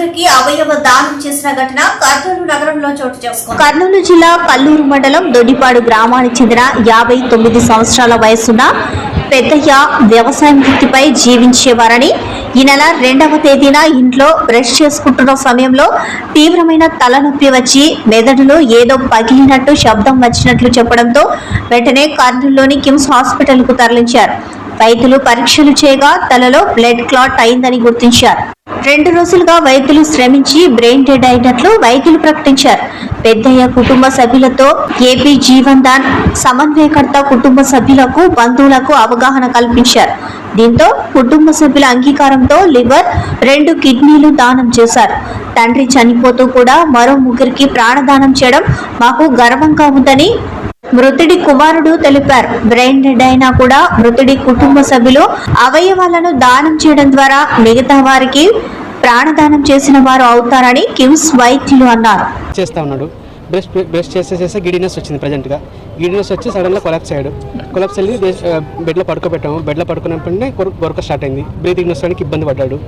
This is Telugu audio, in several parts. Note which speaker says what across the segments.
Speaker 1: నలుగురికి అవయవ దానం చేసిన ఘటన కర్నూలు నగరంలో చోటు చేసుకుంది.
Speaker 2: కర్నూలు జిల్లా కల్లూరు మండలం దొడ్డిపాడు గ్రామానికి చెందిన యాభై తొమ్మిది సంవత్సరాల వయసున్న పెద్దయ్య వ్యవసాయం వృత్తిపై జీవించేవారని ఈ నెల రెండవ తేదీన ఇంట్లో బ్రష్ చేసుకుంటున్న సమయంలో తీవ్రమైన తలనొప్పి వచ్చి మెదడులో ఏదో పగిలినట్టు శబ్దం వచ్చినట్లు చెప్పడంతో వెంటనే కర్నూలులోని కిమ్స్ హాస్పిటల్కు తరలించారు. వైద్యులు పరీక్షలు చేయగా తలలో బ్లడ్ క్లాట్ అయిందని గుర్తించారు. రెండు రోజులుగా వైద్యులు శ్రమించి బ్రెయిన్ డెడ్ అయినట్లు వైద్యులు ప్రకటించారు. పెద్దయ్య కుటుంబ సభ్యులతో ఏపీ జీవన్ దాన్ సమన్వయకర్త కుటుంబ సభ్యులకు బంధువులకు అవగాహన కల్పించారు. దీంతో కుటుంబ సభ్యుల అంగీకారంతో లివర్ రెండు కిడ్నీలు దానం చేశారు. తండ్రి చనిపోతూ కూడా మరో ముగ్గురికి ప్రాణదానం చేయడం మాకు గర్వంగా ఉందని మృతుడి కుమారుడు తెలిపారు. బ్రెయిన్ డెడ్ అయినా కూడా మృతుడి కుటుంబ సభ్యులు అవయవాలను దానం చేయడం ద్వారా మిగతా వారికి ప్రాణదానం చేసిన వారు అవుతారని కిమ్స్ వైద్యులు అన్నారు.
Speaker 3: చేస్తా ఉన్నాడు. బ్రెస్ట్ బ్రెస్ట్ చేస్తే చేస్తే గిడినెస్ వచ్చింది ప్రజెంట్గా. గిడినెస్ వచ్చి సడన్గా కొలాప్స్ అయ్యాడు. కొలాప్స్ వెళ్ళి బెడ్లో పడుకోబెట్టాము. బెడ్లో పడుకున్నప్పుడే కొరక స్టార్ట్ అయింది. బ్రీతింగ్ వస్తానికి ఇబ్బంది పడ్డాడు.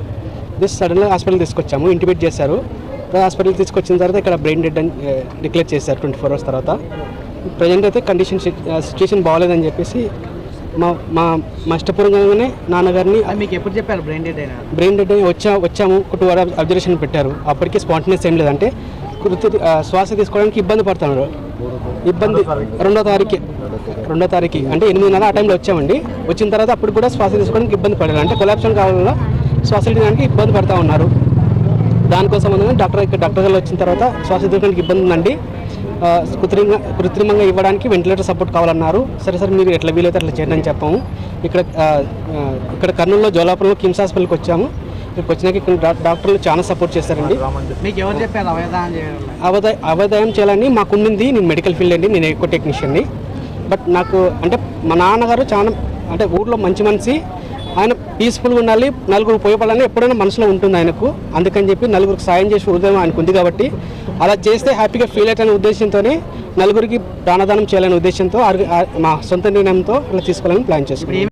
Speaker 3: జస్ట్ సడన్గా హాస్పిటల్ తీసుకొచ్చాము. ఇంటిమేట్ చేశారు. హాస్పిటల్ తీసుకొచ్చిన తర్వాత ఇక్కడ బ్రెయిన్ డెడ్ అని డిక్లేర్ చేశారు ట్వంటీ ఫోర్ అవర్స్ తర్వాత. ప్రజెంట్ అయితే కండిషన్ సిచ్యుయేషన్ బాగాలేదని చెప్పేసి మా మా మా ఇష్టపూర్వకంగానే నాన్నగారిని
Speaker 4: మీకు ఎప్పుడు చెప్పారు? బ్రెయిన్ డెడ్ అయినా?
Speaker 3: బ్రెయిన్ డెడ్ అయ్యి వచ్చా వచ్చాము. ఒక టూ అవర్ అబ్జర్వేషన్ పెట్టారు. అప్పటికి స్పాంటినియస్ ఏం లేదంటే కృతి శ్వాస తీసుకోవడానికి ఇబ్బంది పడుతున్నారు. ఇబ్బంది రెండో తారీఖు. రెండో తారీఖు. అంటే ఎనిమిదిన్నర ఆ టైంలో వచ్చామండి. వచ్చిన తర్వాత అప్పుడు కూడా శ్వాస తీసుకోవడానికి ఇబ్బంది పడారు అంటే కొలాప్షన్ కావాలన్నా శ్వాస తీయడానికి ఇబ్బంది పడతా ఉన్నారు. దానికోసం డాక్టర్ డాక్టర్ గారు వచ్చిన తర్వాత శ్వాస తీసుకోవడానికి ఇబ్బంది ఉందండి. కృత్రిమంగా కృత్రిమంగా ఇవ్వడానికి వెంటిలేటర్ సపోర్ట్ కావాలన్నారు. సరే సరే మీరు ఎట్లా వీలైతే అట్లా చేయండి అని చెప్పాము. ఇక్కడ ఇక్కడ కర్నూలులో జోలాపురంలో కిమ్స్ హాస్పిటల్కి వచ్చాము. ఇక్కడికి వచ్చినాక ఇక్కడ డాక్టర్లు చాలా సపోర్ట్ చేశారండి.
Speaker 4: మీకు ఎవరు చెప్పారు చేయడం
Speaker 3: అవదాయ అవదాయం చేయాలని మాకు ఉండింది నేను మెడికల్ ఫీల్డ్ అండి. నేను ఎక్కువ టెక్నీషియన్ని బట్ నాకు అంటే మా నాన్నగారు చాలా అంటే ఊర్లో మంచి మనిషి. ఆయన పీస్ఫుల్గా ఉండాలి నలుగురు ఉపయోగపడాలని ఎప్పుడైనా మనసులో ఉంటుంది ఆయనకు. అందుకని చెప్పి నలుగురికి సాయం చేసే ఉదయం ఆయనకు ఉంది కాబట్టి. అలా చేస్తే హ్యాపీగా ఫీల్ అయ్యాలనే ఉద్దేశంతోనే నలుగురికి ప్రాణదానం చేయాలనే ఉద్దేశంతో ఆరు- మా సొంత నిర్ణయంతో అలా తీసుకోవాలని ప్లాన్ చేసుకున్నాం.